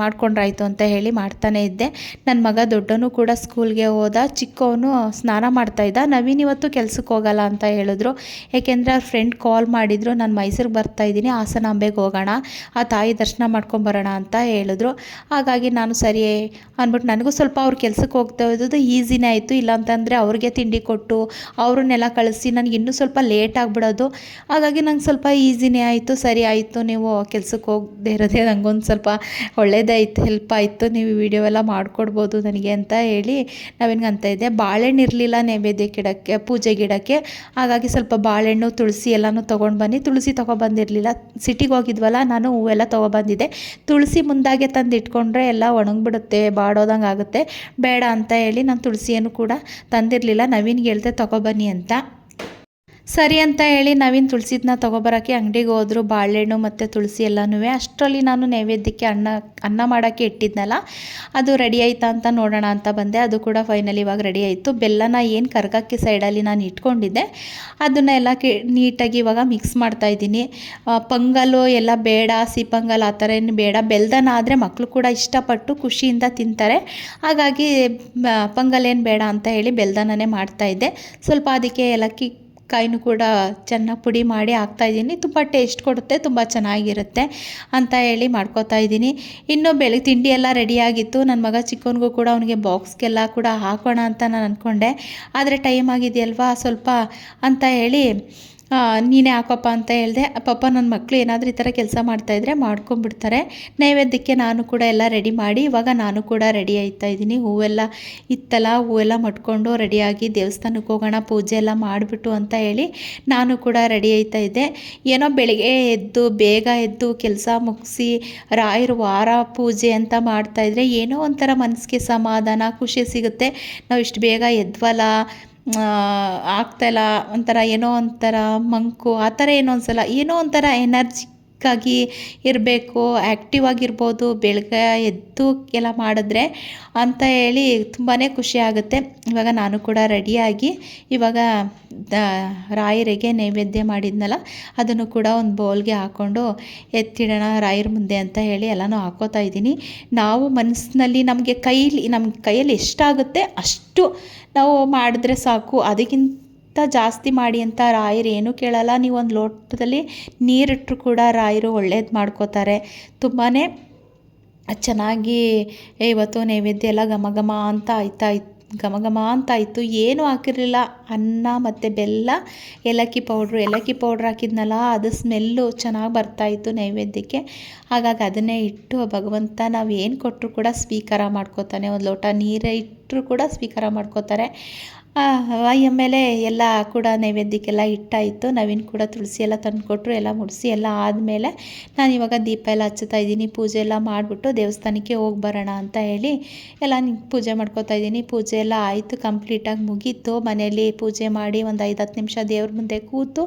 ಮಾಡ್ಕೊಂಡ್ರಾಯ್ತು ಅಂತ ಹೇಳಿ ಮಾಡ್ತಾನೆ ಇದ್ದೆ. ನನ್ನ ಮಗ ದೊಡ್ಡವನು ಕೂಡ ಸ್ಕೂಲ್ಗೆ ಹೋದ, ಚಿಕ್ಕವನು ಸ್ನಾನ ಮಾಡ್ತಾಯಿದ್ದ ನವೀನ್ ಇವತ್ತು ಕೆಲ್ಸಕ್ಕೆ ಹೋಗಲ್ಲ ಅಂತ ಹೇಳಿದ್ರು. ಏಕೆಂದರೆ ಅವ್ರ ಫ್ರೆಂಡ್ ಕಾಲ್ ಮಾಡಿದ್ರು, ನಾನು ಮೈಸೂರಿಗೆ ಬರ್ತಾ ಇದ್ದೀನಿ, ಹಾಸನಾಂಬೆಗೆ ಹೋಗೋಣ, ಆ ತಾಯಿ ದರ್ಶನ ಮಾಡ್ಕೊಂಬರೋಣ ಅಂತ ಹೇಳಿದ್ರು. ಹಾಗಾಗಿ ನಾನು ಸರಿ ಅಂದ್ಬಿಟ್ಟು ನನಗೂ ಸ್ವಲ್ಪ ಅವ್ರ ಕೆಲಸಕ್ಕೆ ಹೋಗ್ತಾ ಇದ್ದದ್ದು ಈಸಿನೇ ಆಯಿತು. ಇಲ್ಲಾಂತಂದರೆ ಅವ್ರಿಗೆ ತಿಂಡಿ ಕೊಟ್ಟು, ಅವ್ರನ್ನೆಲ್ಲ ಕಳಿಸಿ ನನಗೆ ಇನ್ನೂ ಸ್ವಲ್ಪ ಲೇಟ್ ಆಗಿಬಿಡೋದು. ಹಾಗಾಗಿ ನಂಗೆ ಸ್ವಲ್ಪ ಈಸಿನೇ ಆಯಿತು. ಸರಿ ಆಯಿತು, ನೀವು ಕೆಲ್ಸಕ್ಕೆ ಹೋಗದೆ ಇರೋದೇ ನನಗೊಂದು ಸ್ವಲ್ಪ ಒಳ್ಳೇದಾಯ್ತು ಹೆಲ್ಪ್ ಆಯಿತು. ನೀವು ವಿಡಿಯೋ ಎಲ್ಲ ಮಾಡಿಕೊಡ್ಬೋದು ನನಗೆ ಅಂತ ಹೇಳಿ ನಾವೇನಂತ ಅಂತ ಇದ್ದೆ, ಬಾಳೆಹಣ್ಣು ಇರಲಿಲ್ಲ ನೈವೇದ್ಯಕ್ಕೆ ಇಡೋಕ್ಕೆ ಪೂಜೆ ಇಡೋಕ್ಕೆ ಹಾಗಾಗಿ ಸ್ವಲ್ಪ ಬಾಳೆಹಣ್ಣು, ತುಳಸಿ ಎಲ್ಲನೂ ತೊಗೊಂಡು ಬನ್ನಿ. ತುಳಸಿ ತೊಗೊಬಂದಿರಲಿಲ್ಲ. ಸಿಟಿಗೆ ಹೋಗಿದ್ವಲ್ಲ, ನಾನು ಹೂವೆಲ್ಲ ತೊಗೊಬಂದಿದ್ದೆ. ತುಳಸಿ ಮುಂದಾಗೆ ತಂದು ಇಟ್ಕೊಂಡ್ರೆ ಎಲ್ಲ ಒಣಗಿಬಿಡುತ್ತೆ, ಬಾಡೋದಂಗೆ ಆಗುತ್ತೆ. ಬೇಡ ಅಂತ ಹೇಳಿ ನಾನು ತುಳಸಿಯನ್ನು ಕೂಡ ತಂದಿರಲಿಲ್ಲ. ನವೀನ್ಗೆ ಹೇಳ್ದೆ ತೊಗೊಬನ್ನಿ ಅಂತ. ಸರಿ ಅಂತ ಹೇಳಿ ನವೀನ್ ತುಳಸಿದನ್ನ ತೊಗೊಬರೋಕ್ಕೆ ಅಂಗಡಿಗೆ ಹೋದ್ರು, ಬಾಳೆಹಣ್ಣು ಮತ್ತು ತುಳಸಿ ಎಲ್ಲನೂ ಅಷ್ಟರಲ್ಲಿ ನಾನು ನೈವೇದ್ಯಕ್ಕೆ ಅನ್ನ ಅನ್ನ ಮಾಡೋಕ್ಕೆ ಇಟ್ಟಿದ್ನಲ್ಲ, ಅದು ರೆಡಿ ಆಯ್ತಾ ಅಂತ ನೋಡೋಣ ಅಂತ ಬಂದೆ. ಅದು ಕೂಡ ಫೈನಲಿ ಇವಾಗ ರೆಡಿ ಆಯಿತು. ಬೆಲ್ಲನ ಏನು ಕರ್ಗಕ್ಕೆ ಸೈಡಲ್ಲಿ ನಾನು ಇಟ್ಕೊಂಡಿದ್ದೆ, ಅದನ್ನ ಎಲ್ಲ ಕೆ, ನೀಟಾಗಿ ಇವಾಗ ಮಿಕ್ಸ್ ಮಾಡ್ತಾ ಇದ್ದೀನಿ. ಪೊಂಗಲ್ಲು ಎಲ್ಲ ಬೇಡ ಸಿ ಪೊಂಗಲ್ ಆ ಥರ ಏನು ಬೇಡ. ಬೆಲ್ದನ ಆದರೆ ಮಕ್ಕಳು ಕೂಡ ಇಷ್ಟಪಟ್ಟು ಖುಷಿಯಿಂದ ತಿಂತಾರೆ. ಹಾಗಾಗಿ ಪೊಂಗಲ್ ಏನು ಬೇಡ ಅಂತ ಹೇಳಿ ಬೆಲ್ದನೇ ಮಾಡ್ತಾಯಿದ್ದೆ ಸ್ವಲ್ಪ ಅದಕ್ಕೆ ಏಲಕ್ಕಿ ಕಾಯಿನೂ ಕೂಡ ಚೆನ್ನಾಗಿ ಪುಡಿ ಮಾಡಿ ಹಾಕ್ತಾಯಿದ್ದೀನಿ ತುಂಬ ಟೇಸ್ಟ್ ಕೊಡುತ್ತೆ, ತುಂಬ ಚೆನ್ನಾಗಿರುತ್ತೆ ಅಂತ ಹೇಳಿ ಮಾಡ್ಕೋತಾ ಇದ್ದೀನಿ. ಇನ್ನು ಬೆಳಗ್ಗೆ ತಿಂಡಿ ಎಲ್ಲ ರೆಡಿಯಾಗಿತ್ತು ನನ್ನ ಮಗ ಚಿಕ್ಕವನಿಗೂ ಕೂಡ ಅವನಿಗೆ ಬಾಕ್ಸ್ಗೆಲ್ಲ ಕೂಡ ಹಾಕೋಣ ಅಂತ ನಾನು ಅಂದ್ಕೊಂಡೆ ಆದರೆ ಟೈಮ್ ಆಗಿದೆಯಲ್ವಾ ಸ್ವಲ್ಪ ಅಂತ ಹೇಳಿ ನೀನೇ ಹಾಕಪ್ಪ ಅಂತ ಹೇಳಿದೆ ಪಾಪ ನನ್ನ ಮಕ್ಕಳು ಏನಾದರೂ ಈ ಥರ ಕೆಲಸ ಮಾಡ್ತಾಯಿದ್ರೆ ಮಾಡ್ಕೊಂಡ್ಬಿಡ್ತಾರೆ. ನೈವೇದ್ಯಕ್ಕೆ ನಾನು ಕೂಡ ಎಲ್ಲ ರೆಡಿ ಮಾಡಿ, ಇವಾಗ ನಾನು ಕೂಡ ರೆಡಿ ಆಯ್ತಾ ಇದ್ದೀನಿ. ಹೂವೆಲ್ಲ ಇತ್ತಲ್ಲ, ಹೂವೆಲ್ಲ ಮಟ್ಕೊಂಡು ರೆಡಿಯಾಗಿ ದೇವಸ್ಥಾನಕ್ಕೆ ಹೋಗೋಣ, ಪೂಜೆ ಎಲ್ಲ ಮಾಡಿಬಿಟ್ಟು ಅಂತ ಹೇಳಿ ನಾನು ಕೂಡ ರೆಡಿ ಆಯ್ತಾ ಇದ್ದೆ. ಏನೋ ಬೆಳಿಗ್ಗೆ ಎದ್ದು, ಬೇಗ ಎದ್ದು ಕೆಲಸ ಮುಗಿಸಿ, ರಾಯರ ವಾರ ಪೂಜೆ ಅಂತ ಮಾಡ್ತಾಯಿದ್ರೆ ಏನೋ ಒಂಥರ ಮನಸ್ಸಿಗೆ ಸಮಾಧಾನ, ಖುಷಿ ಸಿಗುತ್ತೆ. ನಾವು ಇಷ್ಟು ಬೇಗ ಎದ್ವಲ್ಲ ಆಗ್ತಾಯಿಲ್ಲ ಒಂಥರ ಏನೋ ಒಂಥರ ಮಂಕು ಆ ಥರ ಏನೋ ಒಂದ್ಸಲ ಏನೋ ಒಂಥರ ಎನರ್ಜಿಕ್ಕಾಗಿ ಇರಬೇಕು ಆ್ಯಕ್ಟಿವ್ ಆಗಿರ್ಬೋದು, ಬೆಳಗ್ಗೆ ಎದ್ದು ಎಲ್ಲ ಮಾಡಿದ್ರೆ ಅಂತ ಹೇಳಿ ತುಂಬಾ ಖುಷಿ ಆಗುತ್ತೆ. ಇವಾಗ ನಾನು ಕೂಡ ರೆಡಿಯಾಗಿ ಇವಾಗ ರಾಯರಿಗೆ ನೈವೇದ್ಯ ಮಾಡಿದ್ನಲ್ಲ, ಅದನ್ನು ಕೂಡ ಒಂದು ಬೌಲ್ಗೆ ಹಾಕ್ಕೊಂಡು ಎತ್ತಿಡೋಣ ರಾಯರ ಮುಂದೆ ಅಂತ ಹೇಳಿ ಎಲ್ಲನೂ ಹಾಕೋತಾ ಇದ್ದೀನಿ. ನಾವು ಮನಸ್ಸಿನಲ್ಲಿ ನಮಗೆ ಕೈಲಿ ನಮ್ಮ ಕೈಯಲ್ಲಿ ಎಷ್ಟಾಗುತ್ತೆ ಅಷ್ಟು ನಾವು ಮಾಡಿದ್ರೆ ಸಾಕು. ಅದಕ್ಕಿಂತ ಜಾಸ್ತಿ ಮಾಡಿ ಅಂತ ರಾಯರು ಏನೂ ಕೇಳಲ್ಲ. ನೀವು ಒಂದು ಲೋಟದಲ್ಲಿ ನೀರಿಟ್ಟರು ಕೂಡ ರಾಯರು ಒಳ್ಳೇದು ಮಾಡ್ಕೋತಾರೆ. ತುಂಬಾ ಚೆನ್ನಾಗಿ ಇವತ್ತು ನೈವೇದ್ಯ ಎಲ್ಲ ಘಮ ಅಂತ ಆಯ್ತಾ ಇತ್ತು ಘಮ ಅಂತ ಆಯಿತು, ಏನೂ ಹಾಕಿರಲಿಲ್ಲ. ಅನ್ನ ಮತ್ತು ಬೆಲ್ಲ, ಏಲಕ್ಕಿ ಪೌಡ್ರು, ಏಲಕ್ಕಿ ಪೌಡ್ರ್ ಹಾಕಿದ್ನಲ್ಲ, ಅದು ಸ್ಮೆಲ್ಲು ಚೆನ್ನಾಗಿ ಬರ್ತಾಯಿತ್ತು ನೈವೇದ್ಯಕ್ಕೆ. ಹಾಗಾಗಿ ಅದನ್ನೇ ಇಟ್ಟು ಭಗವಂತ ನಾವು ಏನು ಕೊಟ್ಟರು ಕೂಡ ಸ್ವೀಕಾರ ಮಾಡ್ಕೋತಾನೆ. ಒಂದು ಲೋಟ ನೀರೇ ಇಟ್ಟರು ಕೂಡ ಸ್ವೀಕಾರ ಮಾಡ್ಕೋತಾರೆ. ಆಮೇಲೆ ಎಲ್ಲ ಕೂಡ ನೈವೇದ್ಯಕ್ಕೆಲ್ಲ ಇಟ್ಟಾಯಿತು. ನವೀನ್ ಕೂಡ ತುಳಸಿ ಎಲ್ಲ ತಂದುಕೊಟ್ರು, ಎಲ್ಲ ಮುಡಿಸಿ ಎಲ್ಲ ಆದಮೇಲೆ ನಾನು ಇವಾಗ ದೀಪ ಎಲ್ಲ ಹಚ್ಚುತ್ತಾ ಇದ್ದೀನಿ. ಪೂಜೆ ಎಲ್ಲ ಮಾಡಿಬಿಟ್ಟು ದೇವಸ್ಥಾನಕ್ಕೆ ಹೋಗಿ ಬರೋಣ ಅಂತ ಹೇಳಿ ಎಲ್ಲ ಪೂಜೆ ಮಾಡ್ಕೋತಾ ಇದ್ದೀನಿ. ಪೂಜೆ ಎಲ್ಲ ಆಯಿತು ಕಂಪ್ಲೀಟಾಗಿ ಮುಗೀತು. ಮನೆಯಲ್ಲಿ ಪೂಜೆ ಮಾಡಿ ಒಂದು ಐದು ಹತ್ತು ನಿಮಿಷ ದೇವ್ರ ಮುಂದೆ ಕೂತು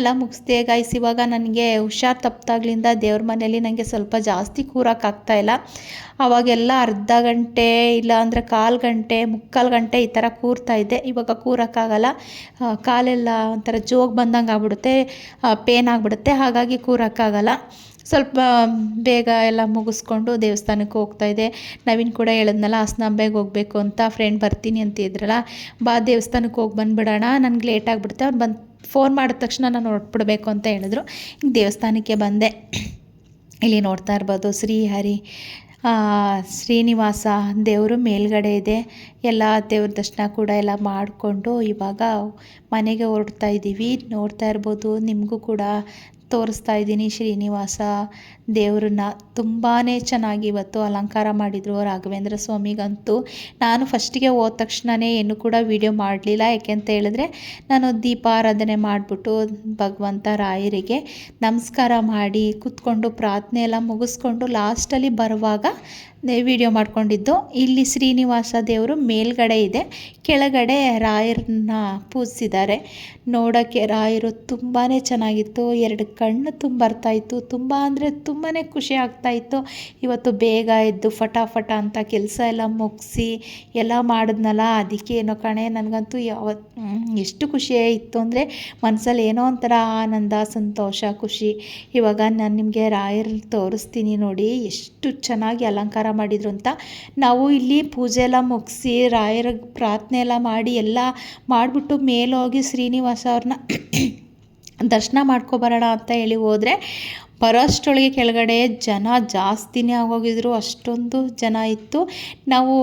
ಎಲ್ಲ ಮುಗಿಸ್ದೆ. ಗಾಯಿಸಿ ಇವಾಗ ನನಗೆ ಹುಷಾರು ತಪ್ಪಿದಾಗ್ಲಿಂದ ದೇವ್ರ ಮನೆಯಲ್ಲಿ ನನಗೆ ಸ್ವಲ್ಪ ಜಾಸ್ತಿ ಕೂರೋಕ್ಕಾಗ್ತಾ ಇಲ್ಲ. ಆವಾಗೆಲ್ಲ ಅರ್ಧ ಗಂಟೆ ಇಲ್ಲ ಅಂದರೆ ಕಾಲು ಗಂಟೆ, ಮುಕ್ಕಾಲು ಗಂಟೆ ಈ ಥರ ಕೂರ್ತಾ ಇದ್ದೆ. ಇವಾಗ ಕೂರೋಕ್ಕಾಗಲ್ಲ. ಕಾಲೆಲ್ಲ ಒಂಥರ ಜೋಗ್ ಬಂದಂಗೆ ಆಗ್ಬಿಡುತ್ತೆ ಪೇನ್ ಆಗಿಬಿಡುತ್ತೆ, ಹಾಗಾಗಿ ಕೂರೋಕ್ಕಾಗಲ್ಲ. ಸ್ವಲ್ಪ ಬೇಗ ಎಲ್ಲ ಮುಗಿಸ್ಕೊಂಡು ದೇವಸ್ಥಾನಕ್ಕೆ ಹೋಗ್ತಾ ಇದ್ದೆ ನವೀನ್ ಕೂಡ ಹೇಳಿದ್ನಲ್ಲ ಹಾಸನಾಂಬೆಗೆ ಹೋಗಬೇಕು ಅಂತ ಫ್ರೆಂಡ್ ಬರ್ತೀನಿ ಅಂತ ಇದ್ರಲ್ಲ. ಬಾ ದೇವಸ್ಥಾನಕ್ಕೆ ಹೋಗಿ ಬಂದುಬಿಡೋಣ, ನನಗೆ ಲೇಟ್ ಆಗಿಬಿಡುತ್ತೆ. ಅವ್ನು ಬಂದು ಫೋನ್ ಮಾಡಿದ ತಕ್ಷಣ ನಾನು ಹೊರಟ್ಬಿಡ್ಬೇಕು ಅಂತ ಹೇಳಿದ್ರು. ಹಿಂಗೆ ದೇವಸ್ಥಾನಕ್ಕೆ ಬಂದೆ. ಇಲ್ಲಿ ನೋಡ್ತಾ ಇರ್ಬೋದು ಶ್ರೀಹರಿ ಶ್ರೀನಿವಾಸ ದೇವರು ಮೇಲ್ಗಡೆ ಇದೆ. ಎಲ್ಲ ದೇವ್ರ ದರ್ಶನ ಕೂಡ ಎಲ್ಲ ಮಾಡಿಕೊಂಡು ಇವಾಗ ಮನೆಗೆ ಹೊರಡ್ತಾ ಇದ್ದೀವಿ. ನೋಡ್ತಾ ಇರ್ಬೋದು, ನಿಮಗೂ ಕೂಡ ತೋರಿಸ್ತಾ ಇದ್ದೀನಿ ಶ್ರೀನಿವಾಸ ದೇವ್ರನ್ನ ತುಂಬಾ ಚೆನ್ನಾಗಿ ಇವತ್ತು ಅಲಂಕಾರ ಮಾಡಿದರು ರಾಘವೇಂದ್ರ ಸ್ವಾಮಿಗಂತೂ. ನಾನು ಫಸ್ಟಿಗೆ ಹೋದ ತಕ್ಷಣವೇ ಏನು ಕೂಡ ವಿಡಿಯೋ ಮಾಡಲಿಲ್ಲ. ಯಾಕೆಂತ ಹೇಳಿದ್ರೆ ನಾನು ದೀಪಾರಾಧನೆ ಮಾಡಿಬಿಟ್ಟು ಭಗವಂತ ರಾಯರಿಗೆ ನಮಸ್ಕಾರ ಮಾಡಿ ಕೂತ್ಕೊಂಡು ಪ್ರಾರ್ಥನೆ ಎಲ್ಲ ಮುಗಿಸ್ಕೊಂಡು ಲಾಸ್ಟಲ್ಲಿ ಬರುವಾಗ ವಿಡಿಯೋ ಮಾಡ್ಕೊಂಡಿದ್ದು. ಇಲ್ಲಿ ಶ್ರೀನಿವಾಸ ದೇವರು ಮೇಲ್ಗಡೆ ಇದೆ. ಕೆಳಗಡೆ ರಾಯರನ್ನ ಪೂಜಿಸಿದ್ದಾರೆ. ನೋಡೋಕ್ಕೆ ರಾಯರು ತುಂಬಾ ಚೆನ್ನಾಗಿತ್ತು. ಎರಡು ಕಣ್ಣು ತುಂಬ ಬರ್ತಾಯಿತ್ತು ತುಂಬ ಅಂದರೆ ತುಂಬಾ ಖುಷಿ ಆಗ್ತಾಯಿತ್ತು ಇವತ್ತು ಬೇಗ ಎದ್ದು ಫಟಾಫಟ ಅಂತ ಕೆಲಸ ಎಲ್ಲ ಮುಗಿಸಿ ಎಲ್ಲ ಮಾಡಿದ್ನಲ್ಲ, ಅದಕ್ಕೆ ಏನೋ ಕಣೆ ನನಗಂತೂ ಯಾವ ಎಷ್ಟು ಖುಷಿ ಇತ್ತು ಅಂದರೆ ಮನಸ್ಸಲ್ಲಿ ಏನೋ ಒಂಥರ ಆನಂದ, ಸಂತೋಷ, ಖುಷಿ. ಇವಾಗ ನಾನು ನಿಮಗೆ ರಾಯರ್ ತೋರಿಸ್ತೀನಿ ನೋಡಿ, ಎಷ್ಟು ಚೆನ್ನಾಗಿ ಅಲಂಕಾರ ಮಾಡಿದರು ಅಂತ. ನಾವು ಇಲ್ಲಿ ಪೂಜೆ ಎಲ್ಲ ಮುಗಿಸಿ ರಾಯರ ಪ್ರಾರ್ಥನೆ ಎಲ್ಲ ಮಾಡಿ ಎಲ್ಲ ಮಾಡಿಬಿಟ್ಟು ಮೇಲೋಗಿ ಶ್ರೀನಿವಾಸ ಅವ್ರನ್ನ ದರ್ಶನ ಮಾಡ್ಕೊಬರೋಣ ಅಂತ ಹೇಳಿ ಹೋದರೆ ಬರೋಷ್ಟರೊಳಗೆ ಕೆಳಗಡೆ ಜನ ಜಾಸ್ತಿನೇ ಆಗೋಗಿದ್ರು, ಅಷ್ಟೊಂದು ಜನ ಇತ್ತು. ನಾವು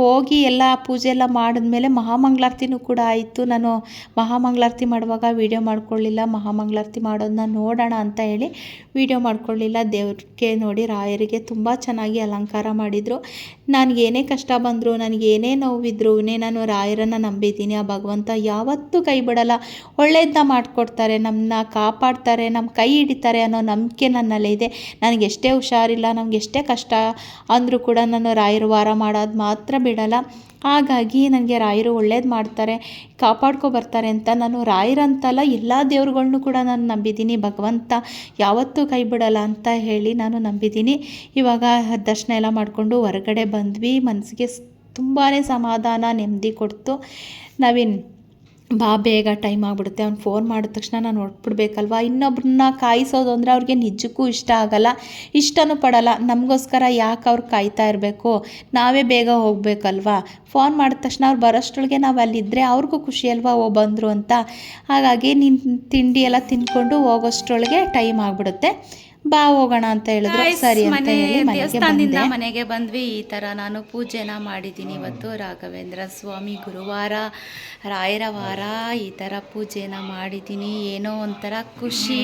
ಹೋಗಿ ಎಲ್ಲ ಪೂಜೆ ಎಲ್ಲ ಮಾಡಿದ್ಮೇಲೆ ಮಹಾಮಂಗಳಾರತಿನೂ ಕೂಡ ಆಯಿತು. ನಾನು ಮಹಾಮಂಗಳಾರತಿ ಮಾಡುವಾಗ ವೀಡಿಯೋ ಮಾಡ್ಕೊಳ್ಳಿಲ್ಲ, ಮಹಾಮಂಗಳಾರತಿ ಮಾಡೋದನ್ನ ನೋಡೋಣ ಅಂತ ಹೇಳಿ ವೀಡಿಯೋ ಮಾಡ್ಕೊಳ್ಳಿಲ್ಲ. ದೇವ್ರಿಗೆ ನೋಡಿ ರಾಯರಿಗೆ ತುಂಬ ಚೆನ್ನಾಗಿ ಅಲಂಕಾರ ಮಾಡಿದರು. ನನಗೇನೇ ಕಷ್ಟ ಬಂದರು ನನಗೇನೇ ನೋವಿದ್ರು ನಾನು ರಾಯರನ್ನು ನಂಬಿದ್ದೀನಿ. ಆ ಭಗವಂತ ಯಾವತ್ತೂ ಕೈ ಬಿಡಲ್ಲ. ಒಳ್ಳೆಯದನ್ನ ಮಾಡಿಕೊಡ್ತಾರೆ ನಮ್ಮನ್ನ ಕಾಪಾಡ್ತಾರೆ ನಮ್ಮ ಕೈ ಹಿಡಿತಾರೆ ಅನ್ನೋ ನಂಬಿಕೆ ನನ್ನಲ್ಲೇ ಇದೆ. ನನಗೆ ಎಷ್ಟೇ ಹುಷಾರಿಲ್ಲ, ನಮ್ಗೆ ಎಷ್ಟೇ ಕಷ್ಟ ಅಂದರೂ ಕೂಡ ನಾನು ರಾಯರು ವಾರ ಮಾಡೋದು ಮಾತ್ರ ಬಿಡಲ್ಲ. ಹಾಗಾಗಿ ನನಗೆ ರಾಯರು ಒಳ್ಳೇದು ಮಾಡ್ತಾರೆ, ಕಾಪಾಡ್ಕೊ ಬರ್ತಾರೆ ಅಂತ ನಾನು ರಾಯರಂತಲ್ಲ ಎಲ್ಲ ದೇವ್ರುಗಳ್ನೂ ಕೂಡ ನಾನು ನಂಬಿದ್ದೀನಿ. ಭಗವಂತ ಯಾವತ್ತೂ ಕೈ ಬಿಡಲ್ಲ ಅಂತ ಹೇಳಿ ನಾನು ನಂಬಿದ್ದೀನಿ. ಇವಾಗ ದರ್ಶನ ಎಲ್ಲ ಮಾಡಿಕೊಂಡು ಹೊರಗಡೆ ಬಂದ್ವಿ. ಮನಸ್ಸಿಗೆ ತುಂಬಾ ಸಮಾಧಾನ, ನೆಮ್ಮದಿ ಕೊಡ್ತು. ನವೀನ್ ಬಾ, ಬೇಗ ಟೈಮ್ ಆಗಿಬಿಡುತ್ತೆ. ಅವ್ನು ಫೋನ್ ಮಾಡಿದ ತಕ್ಷಣ ನಾನು ಹೊರಟ್ಬಿಡ್ಬೇಕಲ್ವ? ಇನ್ನೊಬ್ರನ್ನ ಕಾಯಿಸೋದು ಅಂದರೆ ಅವ್ರಿಗೆ ನಿಜಕ್ಕೂ ಇಷ್ಟ ಆಗಲ್ಲ. ಇಷ್ಟನೂ ಪಡಲ್ಲ. ನಮಗೋಸ್ಕರ ಯಾಕೆ ಅವ್ರು ಕಾಯ್ತಾ ಇರಬೇಕು? ನಾವೇ ಬೇಗ ಹೋಗಬೇಕಲ್ವಾ? ಫೋನ್ ಮಾಡಿದ ತಕ್ಷಣ ಅವ್ರು ಬರೋಷ್ಟೊಳಗೆ ನಾವು ಅಲ್ಲಿದ್ದರೆ ಅವ್ರಿಗೂ ಖುಷಿ ಅಲ್ವಾ? ಓ, ಬಂದರು ಅಂತ. ಹಾಗಾಗಿ ನಿನ್ನ ತಿಂಡಿ ಎಲ್ಲ ತಿನ್ಕೊಂಡು ಹೋಗೋಷ್ಟರೊಳಗೆ ಟೈಮ್ ಆಗಿಬಿಡುತ್ತೆ. ಬಾ ಹೋಗೋಣ ಅಂತ ಹೇಳಿದ್ರು. ಸರಿ ಅಂತ ಹೇಳಿ ದೇವಸ್ಥಾನದಿಂದ ಮನೆಗೆ ಬಂದ್ವಿ. ಈ ಥರ ನಾನು ಪೂಜೆನ ಮಾಡಿದ್ದೀನಿ ಇವತ್ತು. ರಾಘವೇಂದ್ರ ಸ್ವಾಮಿ ಗುರುವಾರ ರಾಯರ ವಾರ ಈ ಥರ ಪೂಜೆನ ಮಾಡಿದ್ದೀನಿ. ಏನೋ ಒಂಥರ ಖುಷಿ.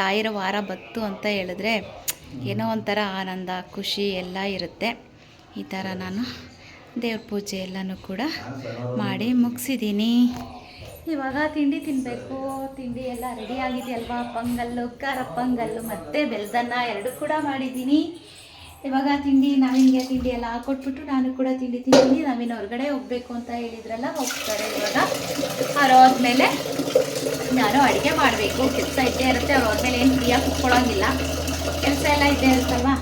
ರಾಯರ ವಾರ ಬತ್ತು ಅಂತ ಹೇಳಿದ್ರೆ ಏನೋ ಒಂಥರ ಆನಂದ ಖುಷಿ ಎಲ್ಲ ಇರುತ್ತೆ. ಈ ಥರ ನಾನು ದೇವ್ರ ಪೂಜೆ ಎಲ್ಲನೂ ಕೂಡ ಮಾಡಿ ಮುಗಿಸಿದ್ದೀನಿ. ಇವಾಗ ತಿಂಡಿ ತಿನ್ನಬೇಕು ತಿಂಡಿ ಎಲ್ಲ ರೆಡಿ ಆಗಿದೆಯಲ್ವಾ? ಪಂಗಲ್ಲು, ಖಾರ ಪಂಗಲ್ಲು ಮತ್ತು ಬೆಲ್ದನ್ನ ಎರಡು ಕೂಡ ಮಾಡಿದ್ದೀನಿ. ಇವಾಗ ತಿಂಡಿ, ನವೀನ್ಗೆ ತಿಂಡಿ ಎಲ್ಲ ಹಾಕೊಟ್ಬಿಟ್ಟು ನಾನು ಕೂಡ ತಿಂಡಿ ತಿಂತೀನಿ. ನವೀನ್ ಹೊರಗಡೆ ಹೋಗಬೇಕು ಅಂತ ಹೇಳಿದ್ರಲ್ಲ, ಹೋಗ್ತಾರೆ ಇವಾಗ. ಅವ್ರು ಹೋದ್ಮೇಲೆ ನಾನು ಅಡುಗೆ ಮಾಡಬೇಕು. ಕೆಲಸ ಇದ್ದೇ ಇರುತ್ತೆ ಅವ್ರು ಹೋದ್ಮೇಲೆ ಏನು ಫ್ರೀಯಾಗಿ ಕುತ್ಕೊಳ್ಳೋಂಗಿಲ್ಲ ಕೆಲಸ ಎಲ್ಲ ಇದ್ದೇ ಇರುತ್ತಲ್ವಾ?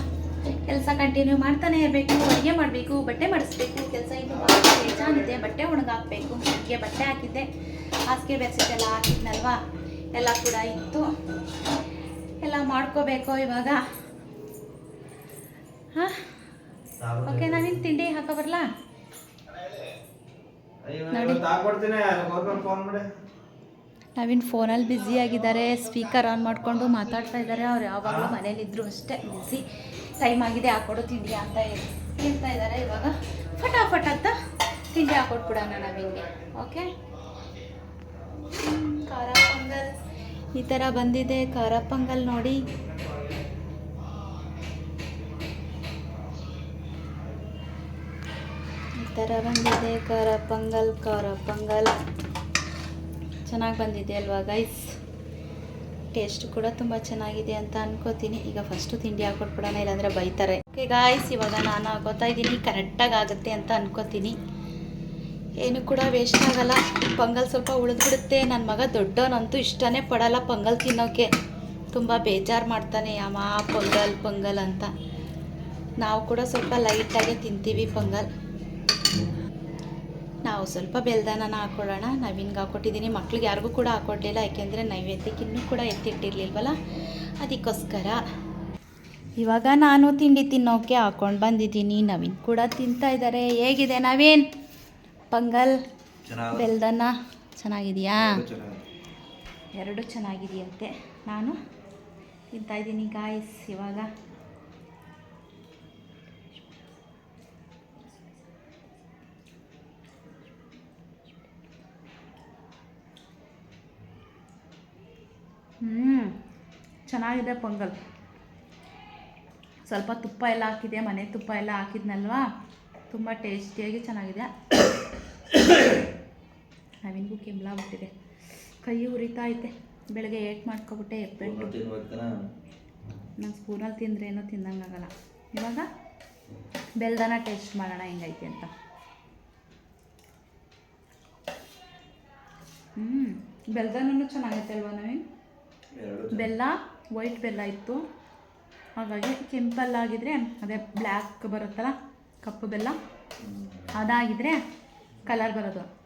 ಕೆಲಸ ಕಂಟಿನ್ಯೂ ಮಾಡ್ತಾನೆ ಇರಬೇಕು, ಅಡುಗೆ ಮಾಡಬೇಕು, ಬಟ್ಟೆ ಮಾಡಿಸ್ಬೇಕು, ಕೆಲಸ ಇನ್ನೂ ಹೆಚ್ಚಾಗಿದೆ ಬಟ್ಟೆ ಒಣಗಾಕಬೇಕು ಬೆಳಗ್ಗೆ ಬಟ್ಟೆ ಹಾಕಿದ್ದೆ, ಹಾಸಿಗೆ ಬೆಡ್ಶೀಟೆಲ್ಲ ಹಾಕಿದ್ನಲ್ವಾ? ಎಲ್ಲ ಕೂಡ ಇತ್ತು. ಎಲ್ಲ ಮಾಡ್ಕೋಬೇಕು ಇವಾಗ. ಹಾಂ? ಓಕೆ ನಾನಿನ್ ತಿಂಡಿ ಹಾಕೋ ಬರಲಾ? ನೋಡಿ. ನವೀನ್ ಫೋನಲ್ಲಿ ಬ್ಯುಸಿ ಆಗಿದ್ದಾರೆ, ಸ್ಪೀಕರ್ ಆನ್ ಮಾಡಿಕೊಂಡು ಮಾತಾಡ್ತಾ ಇದ್ದಾರೆ. ಅವ್ರು ಯಾವಾಗಲೂ ಮನೇಲಿದ್ದರು ಅಷ್ಟೇ, ಬ್ಯುಸಿ ಟೈಮ್ ಆಗಿದೆ ಹಾಕೊಡು ತಿಂಡಿ ಅಂತ ಹೇಳಿ ಹೇಳ್ತಾ ಇದ್ದಾರೆ. ಇವಾಗ ಫಟಾಫಟ್ ಅಂತ ತಿಂಡಿ ಹಾಕೊಟ್ಬಿಡೋಣ ನವೀನ್ಗೆ, ಓಕೆ? ಖಾರ ಪೊಂಗಲ್. ಈ ಥರ ಬಂದಿದೆ, ಖಾರ ಪೊಂಗಲ್ ನೋಡಿ. ಈ ಥರ ಬಂದಿದೆ, ಖಾರ ಪೊಂಗಲ್ ಖಾರ ಪೊಂಗಲ್. ಚೆನ್ನಾಗಿ ಬಂದಿದೆ ಅಲ್ವಾ ಗೈಸ್ ಟೇಸ್ಟ್ ಕೂಡ ತುಂಬ ಚೆನ್ನಾಗಿದೆ ಅಂತ ಅನ್ಕೋತೀನಿ. ಈಗ ಫಸ್ಟು ತಿಂಡಿ ಹಾಕೊಟ್ಬಿಡೋಣ, ಇಲ್ಲಾಂದರೆ ಬೈತಾರೆ. ಓಕೆ ಗಾಯ್ಸ್ ಇವಾಗ ನಾನು ಹಾಕೋತಾ ಇದ್ದೀನಿ. ಕರೆಕ್ಟಾಗಿ ಆಗುತ್ತೆ ಅಂತ ಅನ್ಕೋತೀನಿ. ಏನು ಕೂಡ ವೇಸ್ಟ್ ಆಗಲ್ಲ. ಪೊಂಗಲ್ ಸ್ವಲ್ಪ ಉಳಿದ್ಬಿಡುತ್ತೆ. ನನ್ನ ಮಗ ದೊಡ್ಡವನಂತೂ ಇಷ್ಟನೇ ಪಡಲ್ಲ ಪೊಂಗಲ್ ತಿನ್ನೋಕ್ಕೆ ತುಂಬ ಬೇಜಾರು ಮಾಡ್ತಾನೆ ಅಮ್ಮ ಪೊಂಗಲ್ ಪೊಂಗಲ್ ಅಂತ. ನಾವು ಕೂಡ ಸ್ವಲ್ಪ ಲೈಟಾಗೆ ತಿಂತೀವಿ ಪೊಂಗಲ್. ನಾವು ಸ್ವಲ್ಪ ಬೆಲ್ದನ ಹಾಕ್ಕೊಳ್ಳೋಣ ನವೀನ್ಗೆ ಹಾಕೊಟ್ಟಿದ್ದೀನಿ. ಮಕ್ಳಿಗೆ ಯಾರಿಗೂ ಕೂಡ ಹಾಕ್ಕೊಟ್ಟಿಲ್ಲ ಯಾಕೆಂದರೆ ನೈವೇದ್ಯಕ್ಕೆ ಇನ್ನೂ ಕೂಡ ಎತ್ತಿಟ್ಟಿರಲಿಲ್ವಲ್ಲ? ಅದಕ್ಕೋಸ್ಕರ. ಇವಾಗ ನಾನು ತಿಂಡಿ ತಿನ್ನೋಕೆ ಹಾಕೊಂಡು ಬಂದಿದ್ದೀನಿ. ನವೀನ್ ಕೂಡ ತಿಂತಾ ಇದ್ದಾರೆ. ಹೇಗಿದೆ ನವೀನ್? ಪಂಗಲ್ ಬೆಲ್ದನ್ನ ಚೆನ್ನಾಗಿದೆಯಾ? ಎರಡು ಚೆನ್ನಾಗಿದೆಯಂತೆ. ನಾನು ತಿಂತಾಯಿದ್ದೀನಿ ಗಾಯ್ಸ್ ಇವಾಗ ಹ್ಞೂ ಚೆನ್ನಾಗಿದೆ ಪೊಂಗಲ್. ಸ್ವಲ್ಪ ತುಪ್ಪ ಎಲ್ಲ ಹಾಕಿದೆ ಮನೆ ತುಪ್ಪ ಎಲ್ಲ ಹಾಕಿದ್ನಲ್ವಾ? ತುಂಬ ಟೇಸ್ಟಿಯಾಗಿ ಚೆನ್ನಾಗಿದೆ. ನಾವಿನ್ಗೂ ಕೆಮ್ಲ ಬಿಟ್ಟಿದೆ ಕೈ ಉರಿತಾ ಐತೆ. ಬೆಳಗ್ಗೆ ಏಟ್ ಮಾಡ್ಕೊಬಿಟ್ಟೆ ಎಪ್ಪೆಂಟು. ನಾನು ಸ್ಪೂನಲ್ಲಿ ತಿಂದರೆ ಏನೋ ತಿನ್ನಂಗಾಗಲ್ಲ. ಇವಾಗ ಬೆಲ್ದನ ಟೇಸ್ಟ್ ಮಾಡೋಣ ಹೆಂಗೈತೆ ಅಂತ. ಹ್ಞೂ ಬೆಲ್ದನೂ ಚೆನ್ನಾಗೈತೆ ಅಲ್ವಾ ನವೀನ್? ಬೆಲ್ಲ ವೈಟ್ ಬೆಲ್ಲ ಇತ್ತು. ಹಾಗಾಗಿ ಕೆಂಪಲ್ಲಾಗಿದ್ರೆ ಅದೇ ಬ್ಲ್ಯಾಕ್ ಬರುತ್ತಲ್ಲ ಕಪ್ಪು ಬೆಲ್ಲ. ಅದಾಗಿದ್ರೆ ಕಲರ್ ಬರೋದು.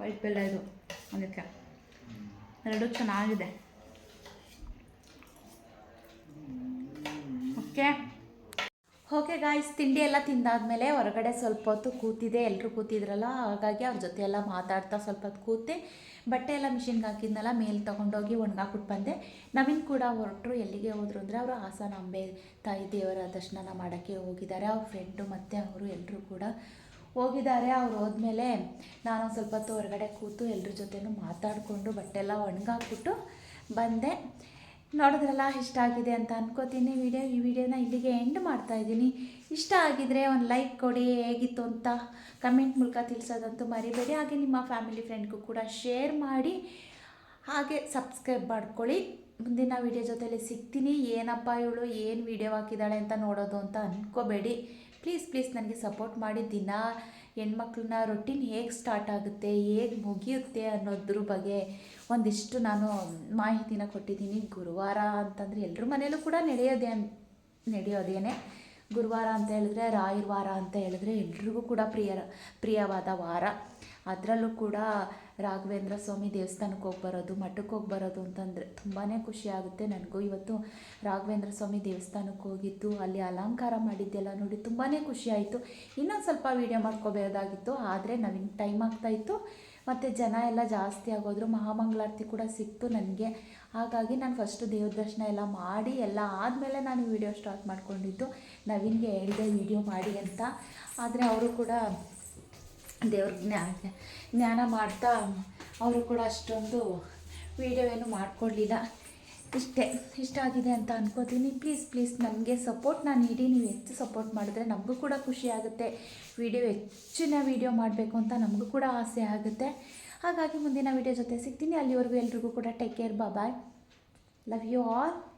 ವೈಟ್ ಬೆಲ್ಲ ಇದು ಅದಕ್ಕೆ. ಎರಡು ಚೆನ್ನಾಗಿದೆ. ಓಕೆ ಓಕೆ ಗಾಯ್ಸ್ ತಿಂಡಿ ಎಲ್ಲ ತಿಂದಾದಮೇಲೆ ಹೊರಗಡೆ ಸ್ವಲ್ಪ ಹೊತ್ತು ಕೂತಿದೆ ಎಲ್ಲರೂ ಕೂತಿದ್ರಲ್ಲ, ಹಾಗಾಗಿ ಅವ್ರ ಜೊತೆ ಎಲ್ಲ ಮಾತಾಡ್ತಾ ಸ್ವಲ್ಪ ಹೊತ್ತು ಕೂತೆ. ಬಟ್ಟೆ ಎಲ್ಲ ಮಿಷಿನ್ಗೆ ಹಾಕಿದ್ನಲ್ಲ, ಮೇಲೆ ತೊಗೊಂಡೋಗಿ ಒಣಗಾಕ್ಬಿಟ್ಟು ಬಂದೆ. ನವೀನ್ ಕೂಡ ಹೊರಟರು, ಎಲ್ಲಿಗೆ ಹೋದ್ರು ಅಂದರೆ ಅವರು ಹಾಸನಾಂಬೆ ತಾಯಿ ದೇವರ ದರ್ಶನ ಮಾಡೋಕ್ಕೆ ಹೋಗಿದ್ದಾರೆ. ಅವ್ರ ಫ್ರೆಂಡು ಮತ್ತು ಅವರು ಎಲ್ಲರೂ ಕೂಡ ಹೋಗಿದ್ದಾರೆ. ಅವ್ರು ಹೋದ್ಮೇಲೆ ನಾನು ಸ್ವಲ್ಪ ಹೊತ್ತು ಹೊರಗಡೆ ಕೂತು ಎಲ್ಲರ ಜೊತೆನೂ ಮಾತಾಡಿಕೊಂಡು ಬಟ್ಟೆ ಎಲ್ಲ ಒಣಗಾಕ್ಬಿಟ್ಟು ಬಂದೆ. ನೋಡಿದ್ರಲ್ಲ ಇಷ್ಟ ಆಗಿದೆ ಅಂತ ಅನ್ಕೋತೀನಿ. ವಿಡಿಯೋ ಈ ವಿಡಿಯೋನ ಇಲ್ಲಿಗೆ ಎಂಡ್ ಮಾಡ್ತಾ ಇದ್ದೀನಿ. ಇಷ್ಟ ಆಗಿದ್ರೆ ಒಂದು ಲೈಕ್ ಕೊಡಿ. ಹೇಗಿತ್ತು ಅಂತ ಕಮೆಂಟ್ ಮೂಲಕ ತಿಳಿಸೋದಂತೂ ಮರಿಬೇಡಿ. ಹಾಗೆ ನಿಮ್ಮ ಫ್ಯಾಮಿಲಿ ಫ್ರೆಂಡ್ಗೂ ಕೂಡ ಶೇರ್ ಮಾಡಿ. ಹಾಗೆ ಸಬ್ಸ್ಕ್ರೈಬ್ ಮಾಡ್ಕೊಳ್ಳಿ. ಮುಂದಿನ ವಿಡಿಯೋ ಜೊತೆಲಿ ಸಿಗ್ತೀನಿ. ಏನಪ್ಪ ಇವಳು? ಏನು ವಿಡಿಯೋ ಹಾಕಿದ್ದಾಳೆ ಅಂತ ನೋಡೋದು ಅಂತ ಅಂದ್ಕೋಬೇಡಿ ಪ್ಲೀಸ್ ಪ್ಲೀಸ್ ನನಗೆ ಸಪೋರ್ಟ್ ಮಾಡಿ ದಿನ ಹೆಣ್ಮಕ್ಳನ್ನ ರೊಟೀನ್ ಹೇಗೆ ಸ್ಟಾರ್ಟ್ ಆಗುತ್ತೆ, ಹೇಗೆ ಮುಗಿಯುತ್ತೆ ಅನ್ನೋದ್ರ ಬಗ್ಗೆ ಒಂದಿಷ್ಟು ನಾನು ಮಾಹಿತಿನ ಕೊಟ್ಟಿದ್ದೀನಿ. ಗುರುವಾರ ಅಂತಂದರೆ ಎಲ್ಲರ ಮನೇಲೂ ಕೂಡ ನಡೆಯೋದೇ ನಡೆಯೋದೇನೆ. ಗುರುವಾರ ಅಂತ ಹೇಳಿದ್ರೆ, ರಾಯರ ವಾರ ಅಂತ ಹೇಳಿದ್ರೆ ಎಲ್ರಿಗೂ ಕೂಡ ಪ್ರಿಯ ಪ್ರಿಯವಾದ ವಾರ. ಅದರಲ್ಲೂ ಕೂಡ ರಾಘವೇಂದ್ರ ಸ್ವಾಮಿ ದೇವಸ್ಥಾನಕ್ಕೆ ಹೋಗಿ ಬರೋದು ಮಠಕ್ಕೆ ಹೋಗಿ ಬರೋದು ಅಂತಂದರೆ ತುಂಬಾ ಖುಷಿ ಆಗುತ್ತೆ ನನಗೂ. ಇವತ್ತು ರಾಘವೇಂದ್ರ ಸ್ವಾಮಿ ದೇವಸ್ಥಾನಕ್ಕೆ ಹೋಗಿದ್ದು, ಅಲ್ಲಿ ಅಲಂಕಾರ ಮಾಡಿದ್ದೆಲ್ಲ ನೋಡಿ ತುಂಬಾ ಖುಷಿ ಆಯಿತು. ಇನ್ನೊಂದು ಸ್ವಲ್ಪ ವೀಡಿಯೋ ಮಾಡ್ಕೋಬೋದಾಗಿತ್ತು ಆದರೆ ನನಗೆ ಟೈಮ್ ಆಗ್ತಾಯಿತ್ತು ಮತ್ತು ಜನ ಎಲ್ಲ ಜಾಸ್ತಿ ಆಗೋದ್ರು, ಮಹಾಮಂಗಳಾರತಿ ಕೂಡ ಸಿಕ್ತು ನನಗೆ. ಹಾಗಾಗಿ ನಾನು ಫಸ್ಟು ದೇವ್ರ ದರ್ಶನ ಎಲ್ಲ ಮಾಡಿ, ಎಲ್ಲ ಆದಮೇಲೆ ನಾನು ವಿಡಿಯೋ ಸ್ಟಾರ್ಟ್ ಮಾಡ್ಕೊಂಡಿದ್ದು. ನವೀನ್ಗೆ ಹೇಳಿದೆ ವಿಡಿಯೋ ಮಾಡಿ ಅಂತ. ಆದರೆ ಅವರು ಕೂಡ ದೇವ್ರ ಜ್ಞಾನ ಜ್ಞಾನ ಮಾಡ್ತಾ ಅವರು ಕೂಡ ಅಷ್ಟೊಂದು ವೀಡಿಯೋ ಏನು ಮಾಡಿಕೊಡ್ಲಿಲ್ಲ. ಇಷ್ಟೇ, ಇಷ್ಟ ಆಗಿದೆ ಅಂತ ಅನ್ಕೋತೀನಿ. ಪ್ಲೀಸ್ ಪ್ಲೀಸ್ ನನಗೆ ನಾನು ನೀಡಿ ನೀವು ಹೆಚ್ಚು ಸಪೋರ್ಟ್ ಮಾಡಿದ್ರೆ ನಮಗೂ ಕೂಡ ಖುಷಿ ಆಗುತ್ತೆ. ವಿಡಿಯೋ ಹೆಚ್ಚಿನ ವಿಡಿಯೋ ಮಾಡಬೇಕು ಅಂತ ನಮಗೂ ಕೂಡ ಆಸೆ ಆಗುತ್ತೆ. ಹಾಗಾಗಿ ಮುಂದಿನ ವೀಡಿಯೋ ಜೊತೆ ಸಿಗ್ತೀನಿ. ಅಲ್ಲಿವರೆಗೂ ಎಲ್ರಿಗೂ ಕೂಡ take care bye love you all